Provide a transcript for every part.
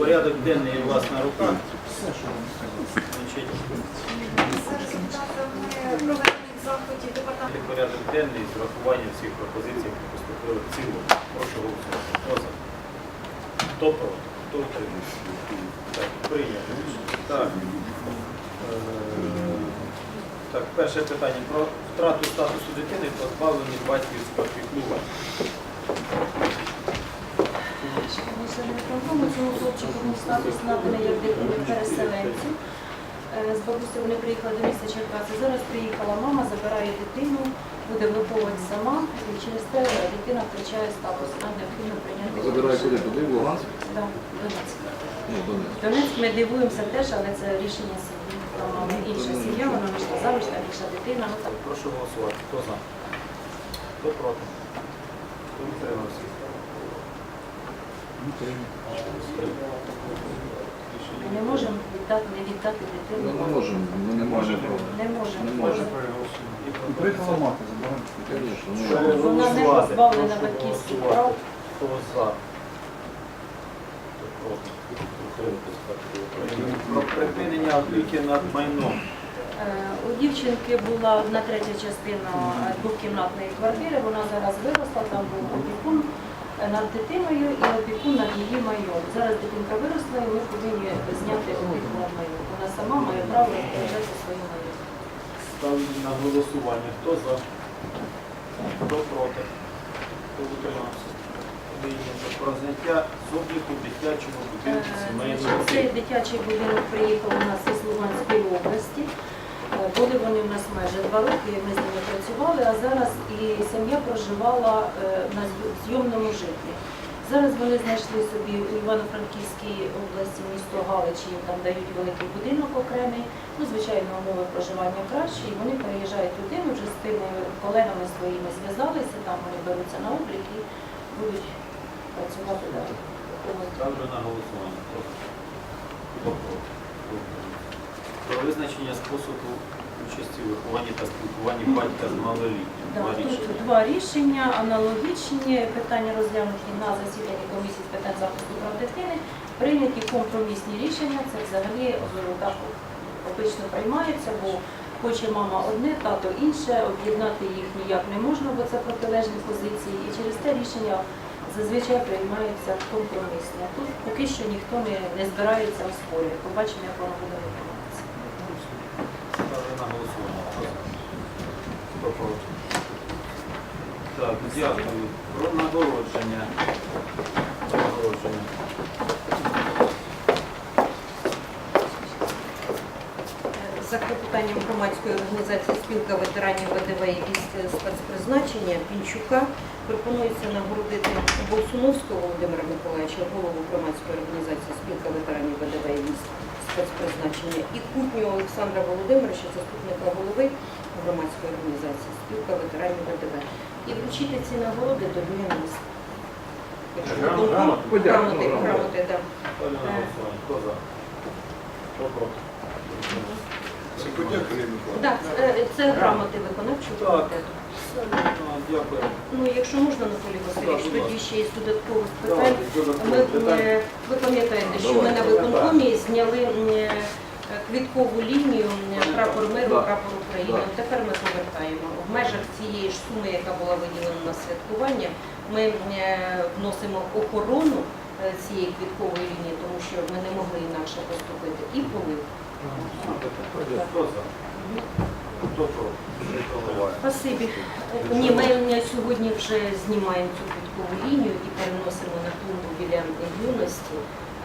Порядок денний у вас на руках. Порядок денний з врахуванням всіх пропозицій, поступили в цілому. Прошу голосувати. Хто? Хто проти? Хто утримався? Так, прийнято. Так. Е, Так, перше питання про втрату статусу дитини, позбавлені батьківського піклування. Рішення виконкому цьому хлопчику був статус наданий як дитини переселенцю. Е, З бабусі вони приїхали до міста Черкаси. Зараз приїхала мама, забирає дитину, буде виховувати сама, і через те дитина втрачає статус. Нам необхідно прийняти. Забирає куди? Туди, в Луганськ? Да, Донецьк. Ну, Донецьк. Ми дивуємося теж, але це рішення сім'ї. Там інша сім'я, вона вийшла заміж, там інша дитина. Прошу голосувати. Хто за? Хто проти? Хто утримався? Ми не можемо віддати, не віддати Ну, дитину. не можемо, ми не можемо. Не можемо. Не можемо. Приїхала мати. Звісно, ну, Вона не позбавлена батьківських прав. Хто за? Про припинення опіки над майном. Е, У дівчинки була одна третя частина е, двокімнатної квартири, вона зараз виросла, там був опікун над дитиною і опікун над її майном. Зараз дитинка виросла і ми повинні зняти опіку над майном. Вона сама має право розпоряджатися своїм майном. Ставлю на голосування. Хто за? Хто проти? Хто утримався? Про зняття з обліку дитячого будинку Е, сімейного Цей дитячий будинок приїхав у нас із Луганської області. Е, Були вони у нас майже два роки, ми з ними працювали, а зараз і сім'я проживала е, на зйомному житлі. Зараз вони знайшли собі у Івано-Франківській області місто Галичі, їм там дають великий будинок окремий. Ну, звичайно, умови проживання кращі, і вони переїжджають туди, ми вже з тими колегами своїми зв'язалися, там вони беруться на облік і будуть працювати далі. Ось. Ставлю на голосування. Про визначення способу участі у вихованні та спілкуванні батька з малолітнім. Да, Два тут два рішення аналогічні. Питання розглянуті на засіданні комісії з питань захисту прав дитини. Прийняті компромісні рішення. Це взагалі так обично приймається, бо хоче мама одне, тато інше. Об'єднати їх ніяк не можна, бо це протилежні позиції. І через те рішення зазвичай приймаються компромісні. Тут поки що ніхто не, не збирається оспорювати. Побачимо, як воно буде виконуватися. Голосування. Так, дякую. Про нагородження. Нагородження. За клопотанням громадської організації спілка ветеранів ВДВ і спецпризначення Пінчука пропонується нагородити Болсуновського Володимира Миколаївича, голову громадської організації спілка ветеранів ВДВ і спецпризначення, і Кутню Олександра Володимировича, заступника голови громадської організації спілка ветеранів ВДВ. І вручити ці нагороди до Дня міста. Якщо Грамоти? Грамоти, так. Це подяка, е, це грамоти виконавчого комітету. Дякую. Ну, якщо можна, Анатолій Васильович, будь тоді ще є додаткових питань. Ми, питання. ви пам'ятаєте, що ми на виконкомі зняли е, квіткову лінію прапор миру, Так. прапор України. Так. Тепер ми повертаємо. В межах цієї ж суми, яка була виділена на святкування, ми е, вносимо охорону е, цієї квіткової лінії, тому що ми не могли інакше поступити. І полив. Спасибі. Ні, ми сьогодні вже знімаємо цю квіткову лінію і переносимо на клумбу біля юності.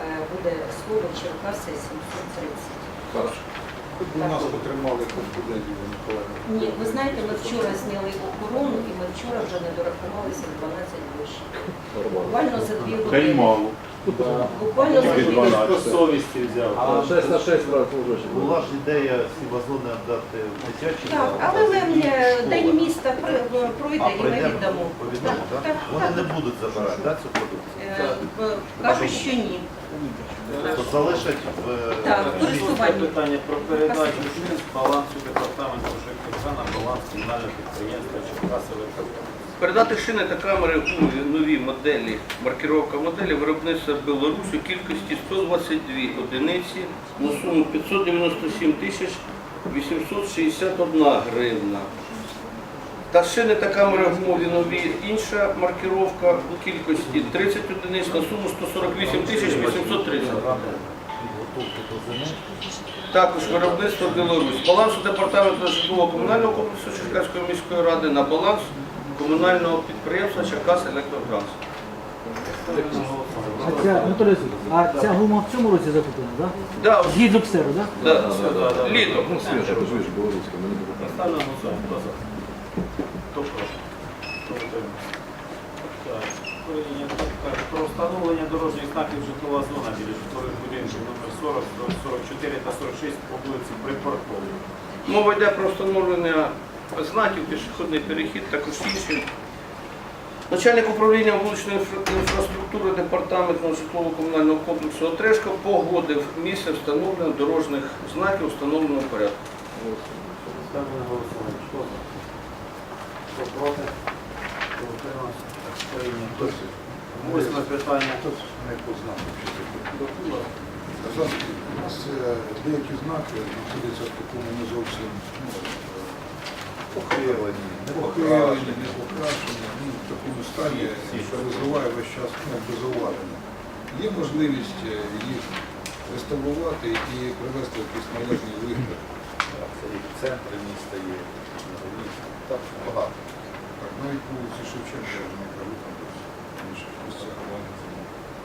Е, Буде слово Черкаси 730. Хорошо. Хоч нас потримали Юрій Миколаївна. Ні, ви знаєте, ми вчора зняли охорону і ми вчора вже не дорахувалися 12 грошей. Буквально за дві години. Буквально за. Хто совісті взяв? А 6 на 6 раз уже. Була ж ідея ці вазони віддати в дитячий Так, але ми е, день міста при- пройде і ми віддамо. повідомо, Так, так? так, Вони так. не будуть забирати да, цю продукцію? Е, е, Кажуть, що ні. Залишать в Так, в Шосте користування. питання про передачу з балансу департаменту ЖКХ на баланс комунального підприємства Черкасове КП. Передати шини та камери у нові моделі, маркировка моделі виробництва Білорусь у кількості 122 одиниці на суму 597 тисяч 861 гривна. Та шини та камери гумові нові, інша маркировка у кількості 30 одиниць на суму 148 тисяч 830 також виробництво Білорусь. Баланс департаменту житлово-комунального комплексу Черкаської міської ради на баланс комунального підприємства Черкас Електротранс. А ця, Анатолій Васильович, а ця гума в цьому році закуплена, так? Да, Згідно ксеру, так? да, да, да. літо. Ну, свіже, ти ж білоруська, ми не будемо. Ставлю на голосування. Хто за? Хто проти? Хто утримався? Так. Прийнято. Так, Про встановлення дорожніх знаків житлова зона біля житлових будинків номер 40, 44 та 46 по вулиці Припортовій. Мова йде про встановлення знаків, пішохідний перехід, також інші. Начальник управління вуличної інфраструктури департаментного житлово-комунального комплексу Отрешко погодив місце встановлення дорожніх знаків встановленого порядку. Ставлю на голосування. Хто за? Хто проти? Хто утримався? Прийнято. Восьме питання. Не познав, у нас е, деякі знаки знаходяться в такому не зовсім Похилені, не похилені, не покрашені, ну, в такому стані, що визиває весь час ну, без зауваження. Є можливість е, їх реставрувати і привести в якийсь належний вигляд. Так, Це і в центрі міста є. Так, багато. Так, навіть вулиці Шевченка, я не кажу, там десь в інших місцях.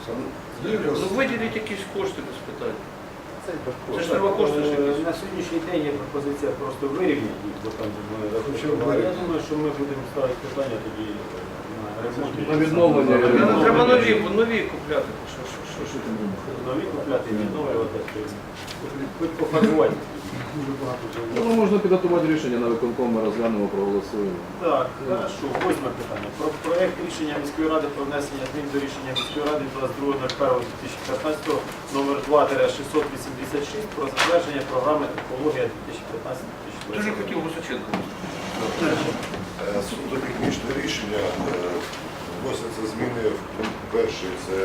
Саме є у вас Ну виділіть якісь кошти без питань. Це Це ж треба кошти ж Е, якісь. На сьогоднішній день є пропозиція просто вирівняти їх, бо там же. Я думаю, що ми будемо ставити питання тоді е, на відновлення. Треба- Треба нові, нові купляти. Що, що, що, що? Нові купляти, відновлювати. Хоч пофарбувати. дуже багато Ну, можна підготувати рішення на виконком, ми розглянемо, проголосуємо. Так, хорошо. Восьме питання. Про проект рішення міської ради про внесення змін до рішення міської ради 22.01.2015 номер 2-686 про затвердження програми екологія 2015-2020. Дуже хотів Гусаченко. Е, Суто рішення е, вносяться зміни в пункт перший. Це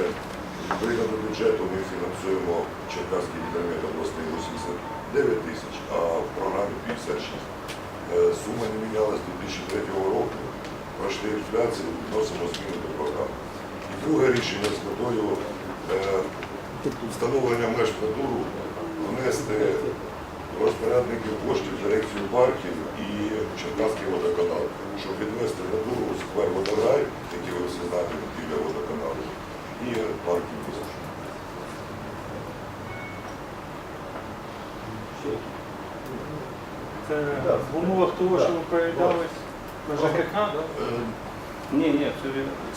відповідно до бюджету ми фінансуємо Черкаський відомір обласний 89 тисяч, а в програмі 56. Е, Сума не мінялась з 2003 року. Пройшли інфляцію, вносимо зміни до програми. І друге рішення з метою встановлення меж натуру внести розпорядників коштів дирекцію парків і Черкаський водоканал, щоб відвести натуру сквер водограй, який ви всі знаєте біля водоканалу, і парків міста. Це в умовах того, що ви передались на ЖКХ, так? Е, Ні, ні, це.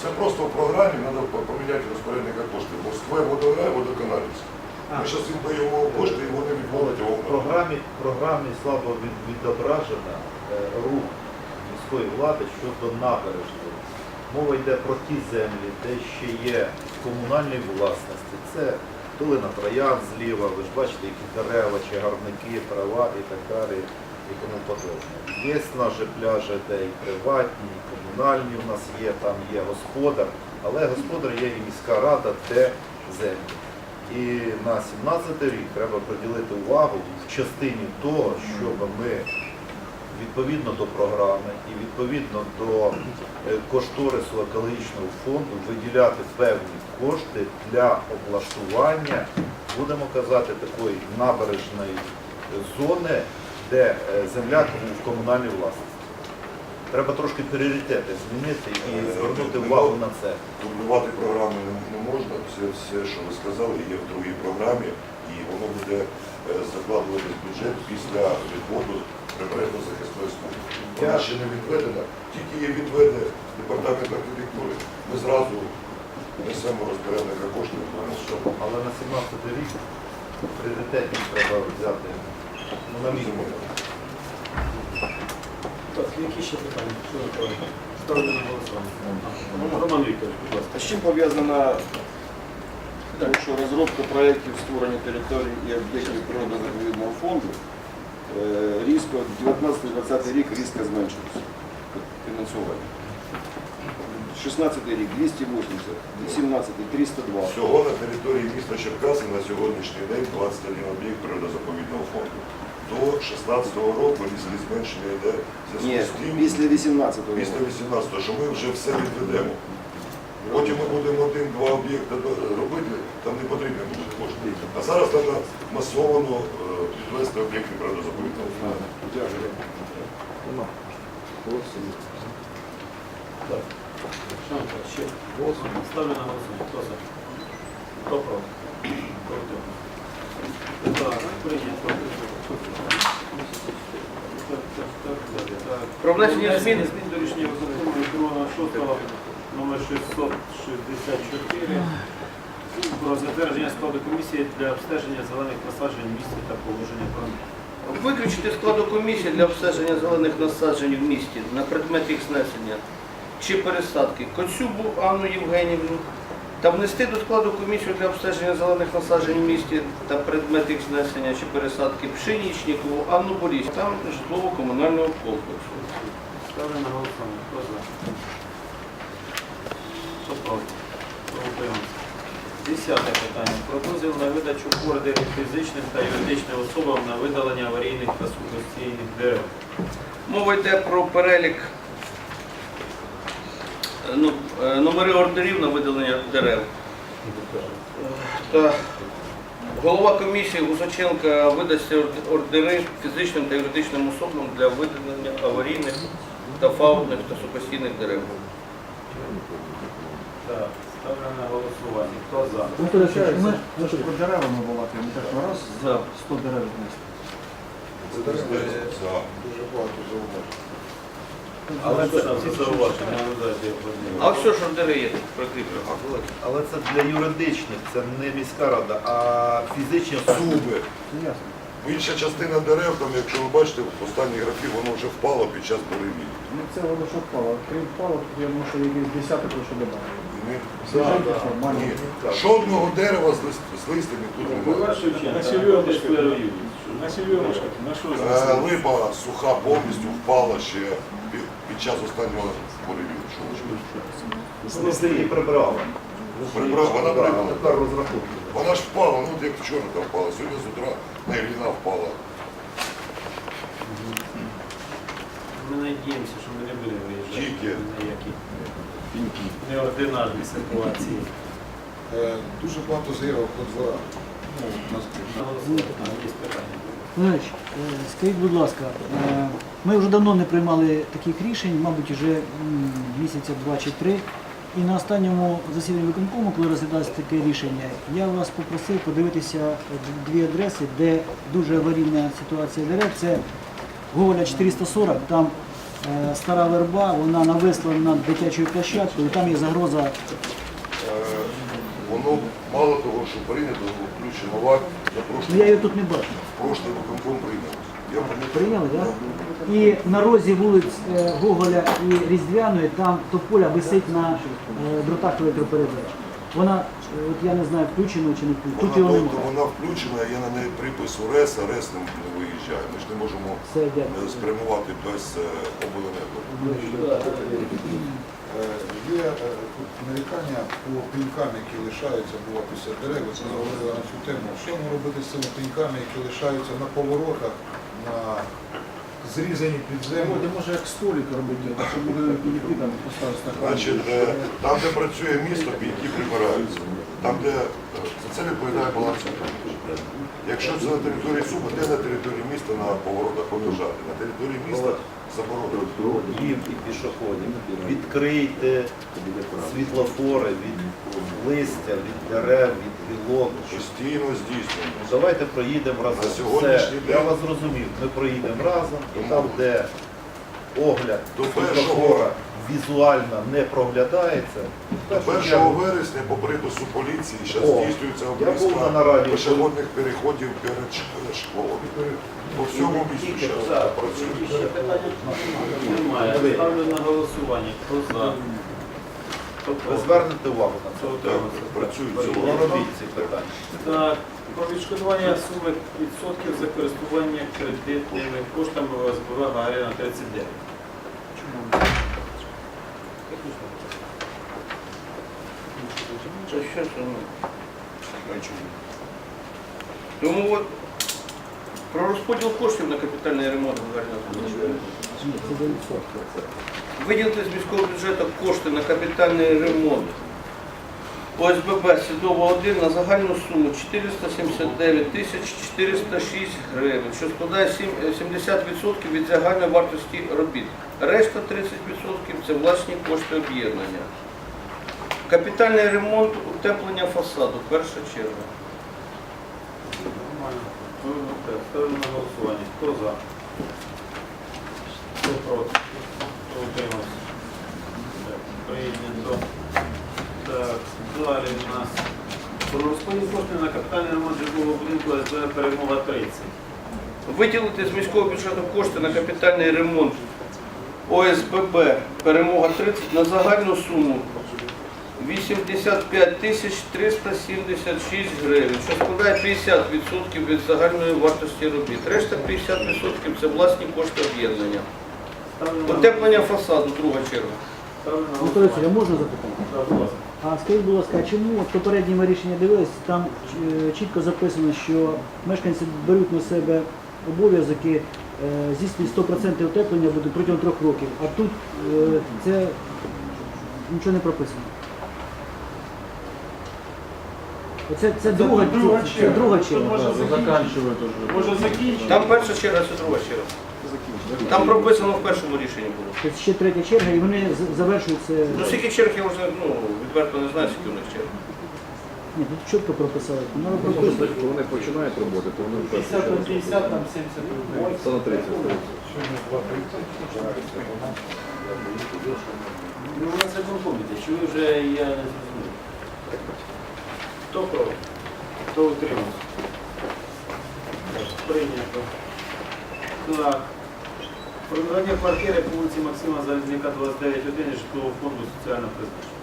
Це просто в програмі треба поміняти розпорядника коштів, бо сквер водограй водоканалівський. Ми зараз даємо кошти і вони відводять. В програмі, в програмі слабо від- відображена е, рух міської влади щодо набережної. Мова йде про ті землі, де ще є в комунальній власності. Це долина троян зліва, ви ж бачите, які дерева, чи гарники, трава і так далі, і тому подобне. Є наші пляжі, де і приватні, і комунальні у нас є, там є господар, але господар є і міська рада, де землі. І на 17 рік треба приділити увагу в частині того, щоб ми відповідно до програми і відповідно до е, кошторису екологічного фонду виділяти певні кошти для облаштування, будемо казати, такої набережної зони, де е, земля в комунальній власності. Треба трошки пріоритети змінити і звернути увагу на це. Дублювати програми не, можна. Все, все, що ви сказали, є в другій програмі, і воно буде е, закладуватись в бюджет після відводу прибережно-захисної смуги. Вона ще не відведена, тільки її відведе департамент архітектури. Ми зразу несемо розпорядника коштів. Але на 17 рік пріоритетні треба взяти ну, на. Так, які ще питання? Ставлю на голосування. Роман Вікторович, будь ласка. А з чим пов'язана що розробка проєктів створення територій і об'єктів природно-заповідного фонду е, різко 19-20 рік різко зменшилося фінансування. 16 рік 280, 17 302. Всього на території міста Черкаси на сьогоднішній день 21 об'єкт природозаповідного фонду. До 16-го року, якщо зменшення йде в Ні, зв'язку з тим, після 18 року. після 18-го, що ми вже все відведемо. Потім ми будемо один-два об'єкти до- робити, там не потрібно буде кошти. А зараз треба масовано е, відвести об'єкти природозаповідного фонду. Дякую. Нема. Голосуємо. Шановні, ще голосуємо. Ставлю на голосування. Хто за? Хто проти? Так, прийнято. Так, так, так, далі, так. Про внесення змін. змін до рішення виконкому керівного 6 номер 664 про затвердження складу комісії для обстеження зелених насаджень в місті та положення про Виключити складу комісії для обстеження зелених насаджень в місті на предмет їх знесення чи пересадки Коцюбу Анну Євгенівну та внести до складу комісії для обстеження зелених насаджень в місті та предмет їх знесення чи пересадки Пшенічникову Анну Боріс та житлово-комунального комплексу. Ставлю на голосування. Хто за? Хто проти? Хто утримався? Десяте питання. Про дозвіл на видачу ордерів фізичним та юридичним особам на видалення аварійних та сухостійних дерев. Мова йде про перелік ну, е, номери ордерів на видалення дерев. Та голова комісії Гусаченка видасть ордери фізичним та юридичним особам для видалення аварійних та фаунних та сухостійних дерев. Так, ставлю на голосування. Хто за? Ми, ми ж про дерева ми балакаємо, так раз За. 100 дерев внести. Це. Дуже багато зауважень. Але це. А все ж ордери є тут прикріплено. Але це для юридичних, це не міська рада, а фізичні ясно. Інша частина дерев, там, якщо ви бачите, в останній графі воно вже впало під час буревій. Ну це воно що впало. Крім впало, я що якийсь десяток лише додати. Що, маленькі. Жодного дерева з, лист, з листями тут немає. Шевченка, Василь Склерович. Е, Липа суха повністю впала ще під, час останнього. Вони її прибрали. Прибрав, вона прибрала. Вона ж впала, ну як вчора там впала, сьогодні з утра на впала. Ми надіємося, що ми не будемо виїжджати Тільки. на які неординарні ситуації. Е, Дуже багато заявок по дворах. Ну, у нас є питання. Знаєш, е, скажіть, будь ласка, е, ми вже давно не приймали таких рішень, мабуть, вже місяця два чи три. І на останньому засіданні виконкому, коли розглядалося таке рішення, я вас попросив подивитися дві адреси, де дуже аварійна ситуація дерев. Це Гоголя 440, там е, стара верба, вона нависла над дитячою площадкою, там є загроза. Е, Воно мало того, що прийнято, включено в акт, Ну, я її тут не бачу. в прошлий виконком прийняли. Я. Прийняли, так? І на розі вулиць е, Гоголя і Різдвяної там тополя висить на е, дротах електропередач. Вона, е, от я не знаю, включено чи не включено. Тут Вона, його немає. вона включена, є на неї припис УРЕС, а РЕС не, не виїжджає. Ми ж не можемо Все, е, спрямувати без е, обленерго. Е, Є е, тут нарікання по пенькам, які лишаються бува після дерев. Це говорили на цю тему. Що нам робити з цими пеньками, які лишаються на поворотах, зрізані під землю? може як столик робити, щоб буде підійти там поставити стакан. Значить, е, там, де працює місто, бійки прибираються. Там, де е, за це відповідає баланс. Якщо це на території Суми, де на території міста на поворотах лежати? На території міста заборонено. Їм і пішоходів. Відкрийте світлофори від листя, від дерев, від гілок. Постійно здійснюємо. Давайте проїдемо разом. Все, я вас зрозумів. Ми проїдемо разом, і там, де огляд світлофора візуально не проглядається, в першу 1 чергу вересня по припису поліції зараз О, здійснюється я був на обрізка нараді. пішохідних переходів перед ш- школами. По всьому місту зараз працює. Ще питання немає. Ставлю на голосування. Хто за? Хто ви проти? звернете увагу на Хто це. утримався? Працюють Не цілого. робіть ці питання. Так, про відшкодування суми відсотків за користування кредитними коштами ОСБВ Гагаріна 39. Це що це? ну? Тому от про розподіл коштів на капітальний ремонт відсотки. Виділити з міського бюджету кошти на капітальний ремонт ОСББ Сідова 1 на загальну суму 479 тисяч 406 гривень, що складає е, 70% від загальної вартості робіт. Решта 30% це власні кошти об'єднання. Капітальний ремонт утеплення фасаду, перша черга. Нормально. Ставимо на голосування. Хто за? Хто проти? Хто утримався? Так, прийнято. Так, далі у нас про розподіл коштів на капітальний ремонт житлового будинку СБ Перемога 30. Виділити з міського бюджету кошти на капітальний ремонт ОСББ Перемога 30 на загальну суму 85 тисяч 376 гривень, що складає 50% від загальної вартості робіт. Решта 50% це власні кошти об'єднання. Утеплення фасаду, друга черга. голосування. Васильович, можна запитати? Будь ласка. А скажіть, будь ласка, а чому от попередні ми рішення дивились, там е, чітко записано, що мешканці беруть на себе обов'язки е, здійснюють 100% утеплення буде протягом трьох років, а тут е, це нічого не прописано. Оце це друга, друга це, це черга. друга черга. може Заканчивают уже. Може закінчити? Там перша черга, це друга черга. Там прописано в першому рішенні було. Тобто ще третя черга, і вони з- завершують це. Ну, скільки черг я вже ну, відверто не знаю, скільки у них черг. Ні, тут чітко прописали. Треба Може, прописати. так, вони починають роботи, то вони 50 на 50, там 70 Це на 30 стоїть. Ну, у нас виконкоміте, чи ви вже я не зрозумів? Хто проти? Хто утримався? Прийнято. Так. Про надання квартири по вулиці Максима Залізняка, 29-1 житлового фонду соціального призначення.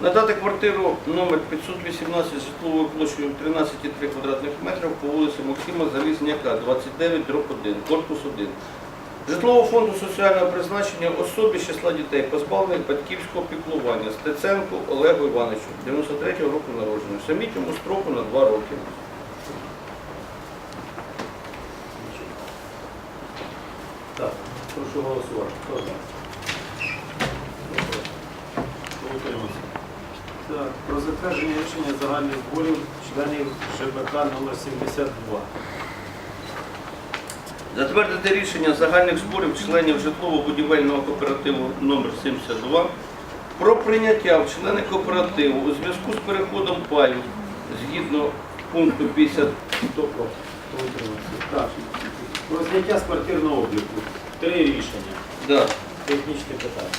Надати квартиру номер 518 з житловою площею 13,3 квадратних метрів по вулиці Максима Залізняка, 29 дроб 1, корпус 1. Житлового фонду соціального призначення особі з числа дітей, позбавлених батьківського піклування Стеценку Олегу Івановичу, 93-го року народження, самітньому строку на 2 роки. Так, прошу голосувати. Хто за? Утримався? Так, про затвердження рішення загальних зборів членів ЖБК номер 72. Затвердити рішення загальних зборів членів житлово-будівельного кооперативу номер 72 про прийняття в члени кооперативу у зв'язку з переходом паю згідно пункту 50 Хто проти? Хто утримався? Так. Про зняття з квартирного обліку. Три рішення. да, Технічне питання.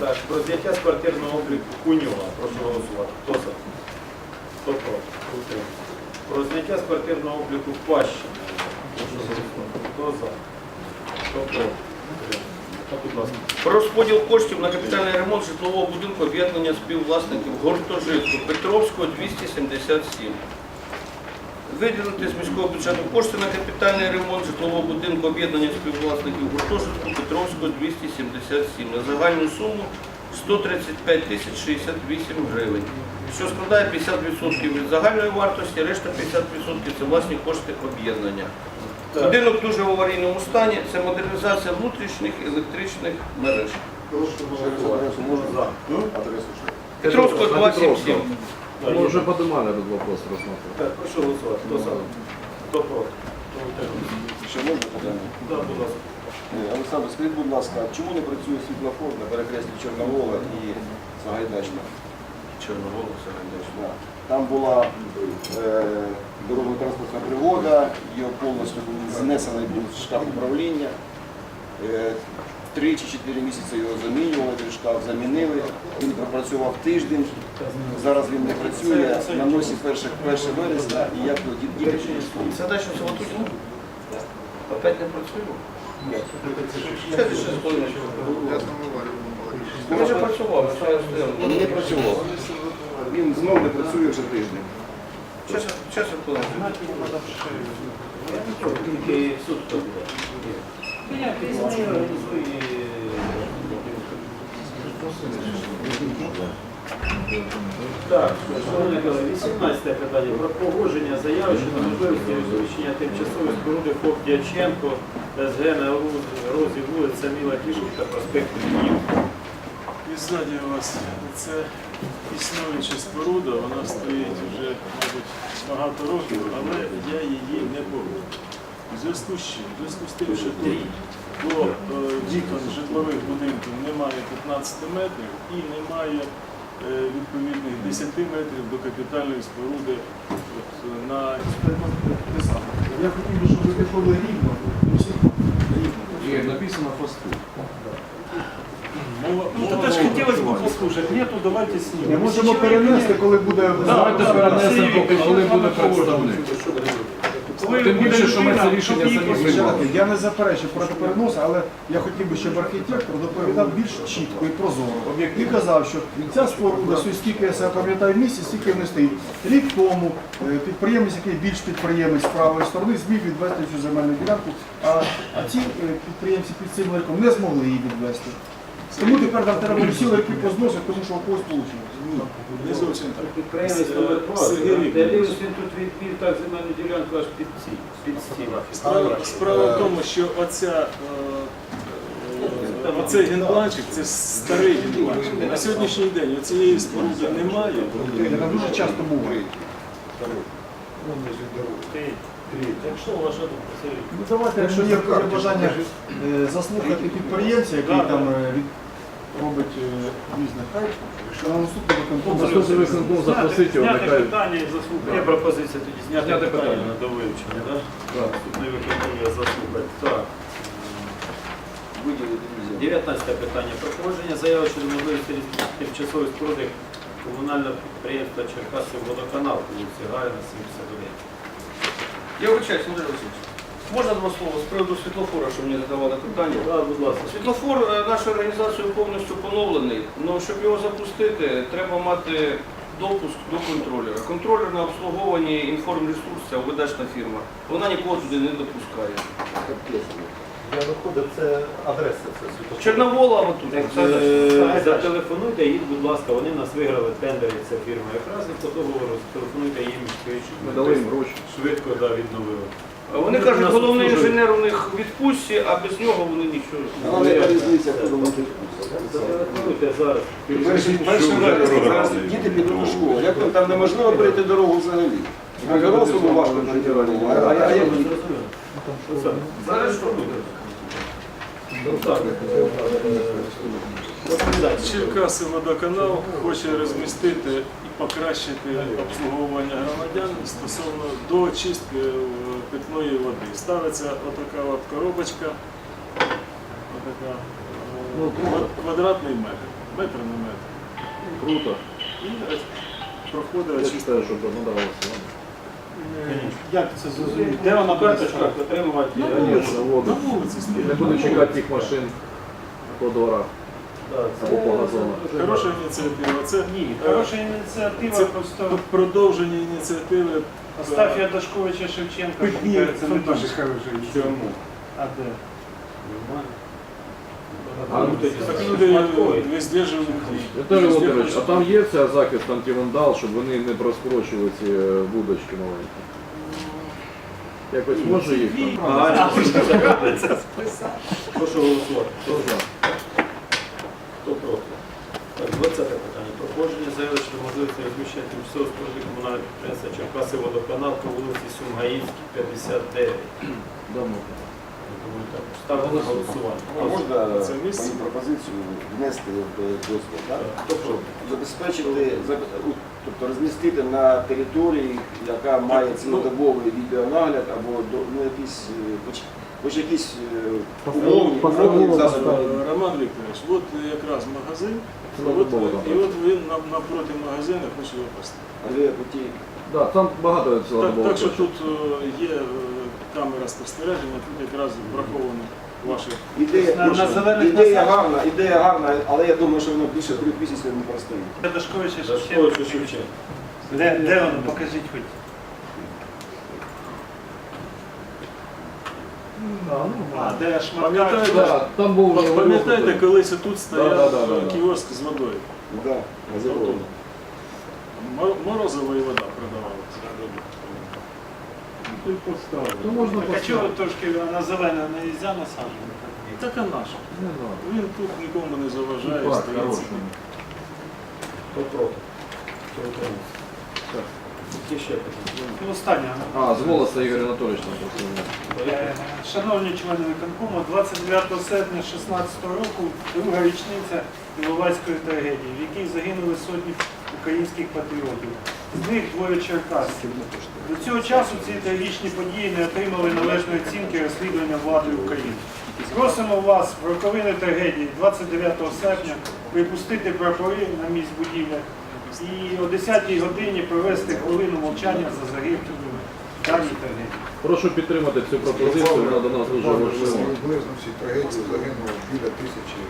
Так, про зняття з квартирного обліку Куньова. Прошу голосувати. Хто за? Хто проти? Про зняття з квартирного обліку Пащина. Прошу голосувати. Хто за? Хто проти? Про розподіл коштів на капітальний ремонт житлового будинку об'єднання співвласників гуртожитку Петровського 277. Виділити з міського бюджету кошти на капітальний ремонт житлового будинку об'єднання співвласників гуртожитку Петровського 277 на загальну суму 135 тисяч 68 гривень, що складає 50% від загальної вартості, решта 50% це власні кошти об'єднання. Будинок дуже в аварійному стані, це модернізація внутрішніх електричних мереж. Петровського 277. Є. уже поднимали этот вопрос, рассматривали. Так, прошу голосувати. Хто за? Хто проти? Хто утримався? Ще можна питання? Так, будь ласка. Е, Олександр, скажіть, будь ласка, а чому не працює світлофор на перекресті Чорновола і Сагайдачна? Чорноволо, Сагайдачна. Да. Там була е, дорожньо-транспортна пригода, його повністю був знесений був шкаф управління. Е, Три чи чотири місяці його замінювали, той шкаф замінили. Він пропрацював тиждень. Зараз він не працює, на носі 1 вересня, і як діти користують. Сагайдачна Салатутіна? Опять не працюємо? Ще ще хвилиночку. Він вже працював, що я стояв. Він не працював. Він знову не працює вже тиждень. Ще хвилиночку. Тільки суд Так, шановні колеги, 18 питання про погодження заяви щодо можливості розміщення тимчасової споруди ФОП Дяченко СГ на розі вулиця Міла Кішівка, проспект Львів. У вас це існуюча споруда, вона стоїть вже, мабуть, багато років, але я її не погодив. У зв'язку з чим? У зв'язку з тим, що тут до е, вікон житлових будинків немає 15 метрів і немає е, відповідних 10 метрів до капітальної споруди от, е, на Те саме. Я хотів би, щоб ви пішли рівно. Є написано фастфуд. Ну, мова- это ж хотелось бы послушать. Нету, давайте Ми можемо перенести, коли буде Давайте перенесемо, коли буде представник. Тим більше, що ми це рішення самі приймали. Я не заперечую проти переносу, але я хотів би, щоб архітектор доповідав більш чітко і прозоро. І казав, що ця споруда, скільки я себе пам'ятаю в місті, скільки вони стоїть. Рік тому е, підприємець, який більш підприємець з правої сторони, зміг відвести цю земельну ділянку, а, а ці е, підприємці під цим ларьком не змогли її відвести. Тому тепер нам треба сіли, які позносять, тому що у когось вийшло. Не зовсім так. Підприємець номер 2. Я дивлюсь, він тут відвів так земельну ділянку аж під ці, під стіл. Справа, справа в тому, що оця, е, е, оцей генпланчик це старий генпланчик. На сьогоднішній день цієї споруди немає. Це дуже часто буває. Якщо ваша думка, Сергій. Ну давайте, якщо є бажання е, заслухати підприємця, який там е, від- робить е, різне, хай що на наступний виконком Наступний виконком запросить його, Зняти нехай. питання і заслухати. Є пропозиція тоді зняти, Зняти питання питання. на довивчення, так? Так. Наступний виконком я заслухати. Так. Виділити друзі. 19 питання. Про погодження заяви щодо можливості тимчасової споруди комунального підприємства Черкаси водоканал вулиці Гаїна, 71. Я вибачаюсь, Андрій Васильович. Можна два слова з приводу світлофора, що мені задавали питання? Так, будь ласка. Світлофор е, нашою організацією повністю поновлений, але щоб його запустити, треба мати допуск до контролера. Контролер на обслуговуванні інформресурс, це видачна фірма. Вона нікого туди не допускає. Я виходив, це адреса, це світофор. Чорновола отут. Так, Олександр. е, Зателефонуйте їх, будь ласка, вони нас виграли в тендері, ця фірма. Якраз і по договору зателефонуйте їм, скажіть, щоб Ми дали їм гроші. швидко да, відновили. Вони Нас кажуть, головний обслужують. інженер у них у відпустці, а без нього вони нічого. Але яка різниця, хто до Зателефонуйте зараз. Перший перший вересня, зараз діти підуть до школи. Як там, там неможливо перейти дорогу взагалі? На дорослому важко дорогу. А, а, а як? Зараз що буде? Черкаси водоканал хоче розмістити і покращити обслуговування громадян стосовно до очистки е, питної води. Ставиться отака от коробочка, отака, е, квадратний метр, метр на метр. Круто. І проходить очистка. Як це зрозуміти? Де вона карточка отримувати? На Конечно, вулиці, на вулиці Не стоїть. буду чекати тих машин по дворах або по газонах. Хороша ініціатива. Це Ні, е, хороша ініціатива, це просто продовження ініціативи. Остафія Дашковича Шевченка. Ні, це не дуже хороший. Чому? А де? А, Ну, тоді Так так люди люди везде живуть. Віталій Володимирович, а там є ця захист антивандал, щоб вони не розкорочували ці е, будочки маленькі? Якось може їх там? Прошу голосувати. Хто знає? Хто проти? Так, 20 питання. Проходження заяви щодо можливості розміщення тимчасової споруди комунального підприємства Черкаси водоканал по вулиці Сумгаївській, 59. Давно. Ставлю на голосування. А можна Це місце? мою пропозицію внести в дозвіл, так? Хто? Забезпечити, заб- у, тобто розмістити на території, яка має цілодобовий відеонагляд або до, ну, якісь, е, хоч, хоч якісь е, умовні, умовні засоби. Е, Роман Вікторович, от якраз магазин, Ну, от, і от він на- напроти магазину хоче його поставити. Але оті, Да, там багато цього Так, було. так що тут е, є е, камера спостереження, тут якраз враховано ваші. ідея, На- на зелених ідея гарна, ідея гарна, але я думаю, що воно більше трьох місяців не простоїть. Дашковича Шевченка. Шевченка. Де, де воно? Покажіть хоч. А, де? Пам'ятаєте, да, там був вже Пам'ятаєте, колись тут стояв Да, да, да, е, да. кіоск з водою? Да, газировано. Мор- Морозова і вода продавалася. Ти поставив. То можна Так а чого трошки на зелене не можна насаджувати? Так а наша. Не надо. Він тут нікому не заважає, Парк стоїть. хороший. Хто проти? Хто утримався? Так. Які ще питання? Ну, останнє. А, з голоса Ігор Анатолійович там просив. Е, Шановні члени виконкому, 29 серпня 2016 року друга річниця Іловайської трагедії, в якій загинули сотні українських патріотів. З них двоє черкасців. До цього часу ці трагічні події не отримали належної оцінки розслідування влади України. Просимо вас в роковини трагедії 29 серпня припустити прапори на місць будівлі і о 10-й годині провести хвилину мовчання за загиблими даній трагедії. Прошу підтримати цю пропозицію, вона до нас дуже важлива. Приблизно всі трагедії загинуло біля тисячі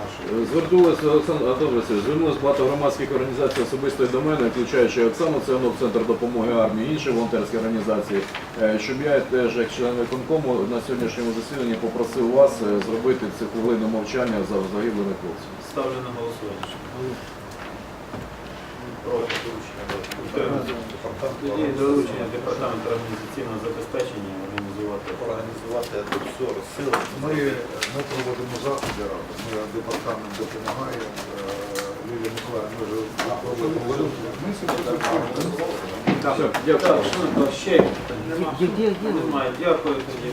наших. Звернулися Олександр Анатолійович, звернулися багато громадських організацій особисто і до мене, включаючи Оксану Циганок, Центр допомоги армії, інші волонтерські організації, е, щоб я теж як член виконкому на сьогоднішньому засіданні попросив вас е, зробити цю хвилину мовчання за загиблими хлопцями. Ставлю на голосування. Проти доручення. Доручення департаменту організаційного забезпечення організувати. Організувати це все. Ми, ми проводимо заходи разом, ми департамент допомагає. Е, Лілія Миколаївна, ми вже проводимо. Ми сьогодні дякую. Ще? Немає. Дякую тоді.